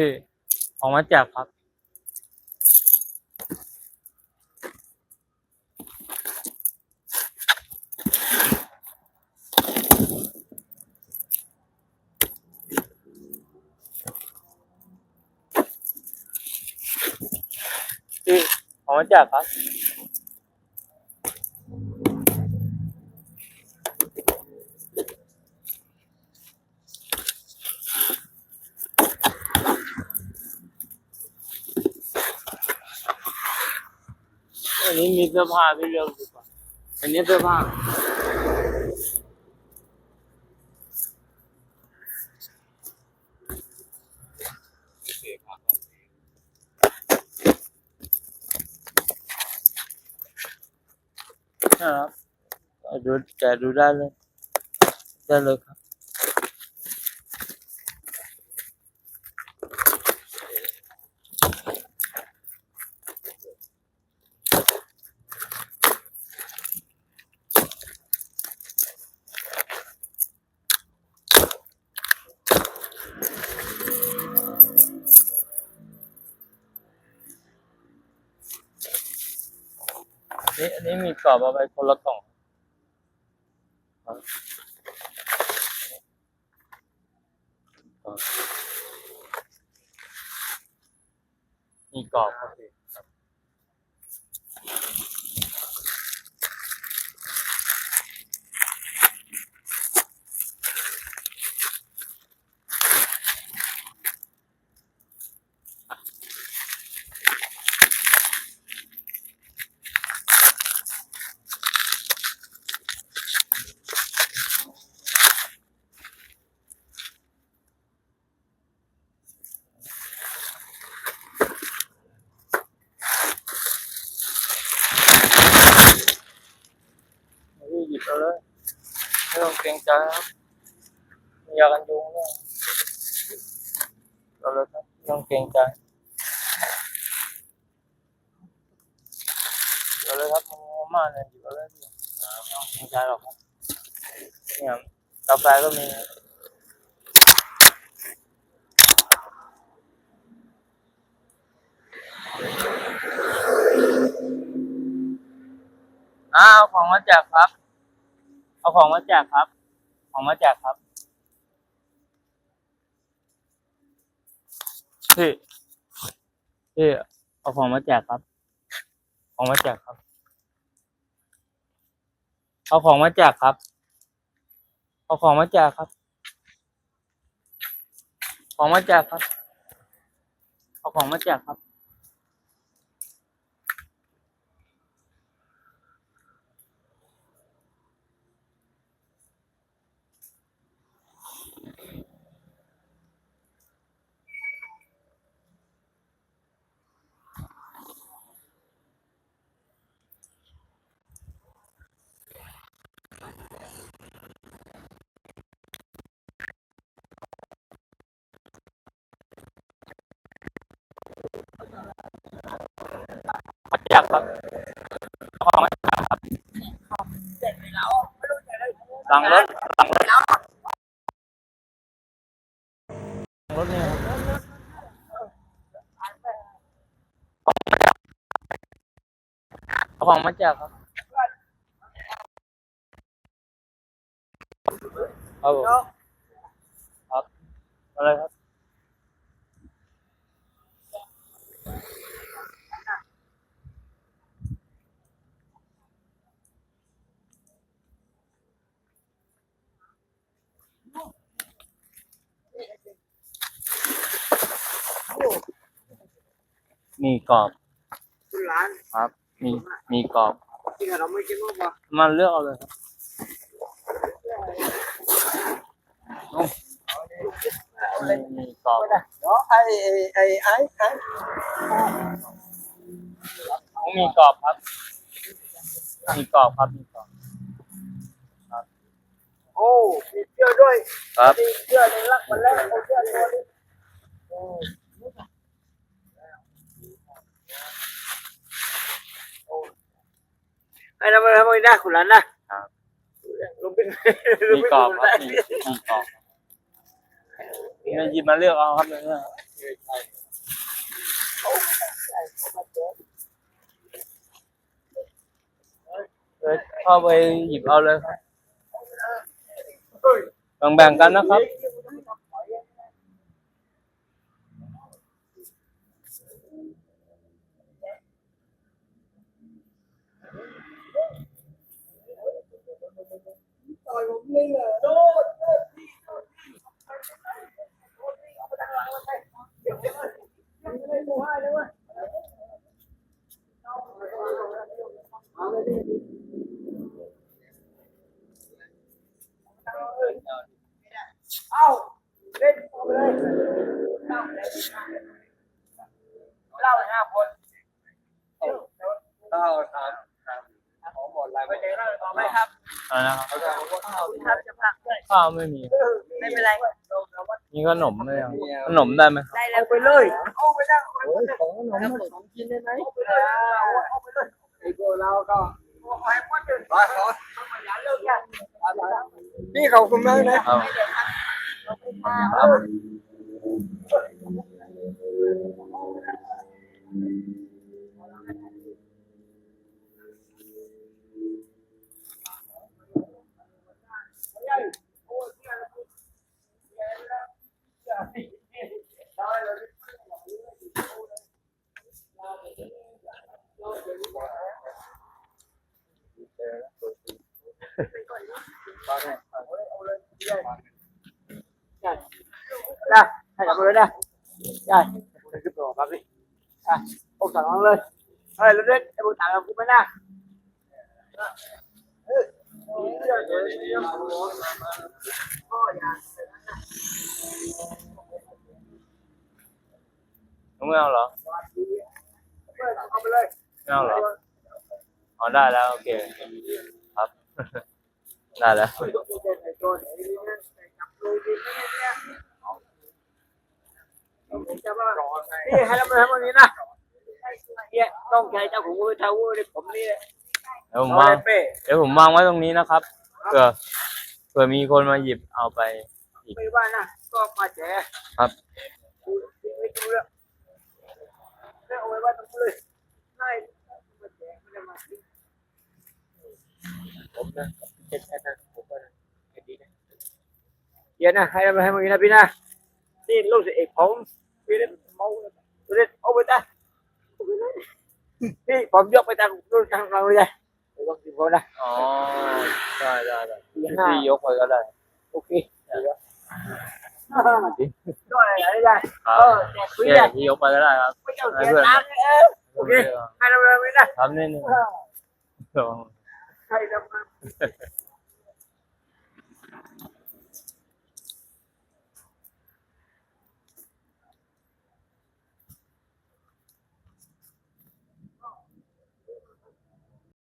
พี่ออกมาแจกครับพี่ออกมาแจกครับอันนี้มีเสื้อผ้ากครับ นะครับเอาดูแก นี่อันนี้มีกรอบเอาไปคนละกล่องมีกรอบครับพี่ บเอาเลยไม่ต้องเกรงใจครับมียากันยุงด้วยเอาเลยครับไม่ต้องเกรงใจเอาเลยครับมันมากเลยหยิบเอาเลยพี่ไม่ต้องเกรงใจหรอกครับเนี่ยกาแฟก็มีอ้าวของมาแจกครับ เอาของมาแจกครับ ของมาแจกครับพี่พี่เอาของมาแจกครับ ของมาแจกครับ เอาของมาแจกครับ เอาของมาแจกครับ ของมาแจกครับ เอาของมาแจกครับ มาแจกครับเอาของมาแจกครับ หลังรถหลังรถหลังรถนี่ครับเอาของมาแจกครับครับผมครับอะไรครับ มีกรอบคุณร้านครับ มีมีกรอบจริงเหรอเราไม่กินมั้งปะมาเลือกเอาเลยครับมีมีกรอบเนาะไอ้ไอ้ไอ้ไอ้มีกรอบครับ มีกรอบครับมีกรอบโอ้มีเสื้อด้วยครับมีเสื้อในรักมันแล้วเอาเสื้อตัวนี้ ไอ้ทำไมทำไมได้คุณร้านนะครับลงเป็นลงมีเป็นกรอบคนครับได้มีมีกรอบเนี่ยหยิบมาเลือกเอาครับเนี่ยใช่ใช่เออเข้าไปหยิบเอาเลยครับแบ่งๆกันนะครับ เอ้าเล่นเอาไปเลยเล่าเล่าห้าคนข้าวทานของหมดแล้วไปเดี๋ยวเล่าต่อไหมครับเอานะครับเขาจะเอาข้าวครับจะพักด้วยข้าวไม่มีไม่เป็นไรมีขนมไหมครับขนมได้ไหมครับได้แล้วไปเลยเอาไปนั่งโอ้ยของขนมสองกินได้ไหมเอาไปเลยเอาไปเลยไอ้พวกเราก็ไปหมดเลยไปขออย่าเลิกกันพี่ขอบคุณมากนะเอาครับ นะให้จับเลยนะได้ขึ้นไปบอกครับพี่อะผมสั่งเลยเฮ้ย ได้แล้วนี่ให้เรามาทำวันนี้นะเนี่ยต้องใช้เจ้าของมือเท้าเลยผมนี่เดี๋ยวผมวางเดี๋ยวผมวางไว้ตรงนี้นะครับเผื่อเผื่อมีคนมาหยิบเอาไปไม่ว่านะก็มาแจกครับไม่ดูแล้วไม่เอาไว้ว่าตรงเลยใช่มาแจกไม่ได้มาผมนะเป็นแค่นั้นผมก็แค่นี้นะ เดี๋ยวนะให้เราให้มึงนะพี่นะนี่ลูกศิษย์เอกผมพี่เล่นเมาเล่นเอาไปจ้ะพี่ผมยกไปทางรุ่นทางเราเลยไม่ต้องสิบคนนะอ๋อได้ได้ได้สี่ห้าพี่ยกไปก็ได้โอเคด้วยอะไรได้ครับเออแจกฟโอรีเคเลยพี่ยกไปก็ได้ครับไม่ต้องเสียตังค์เออโอเคให้เราเลยนะครับนี่นี่ให้เรามา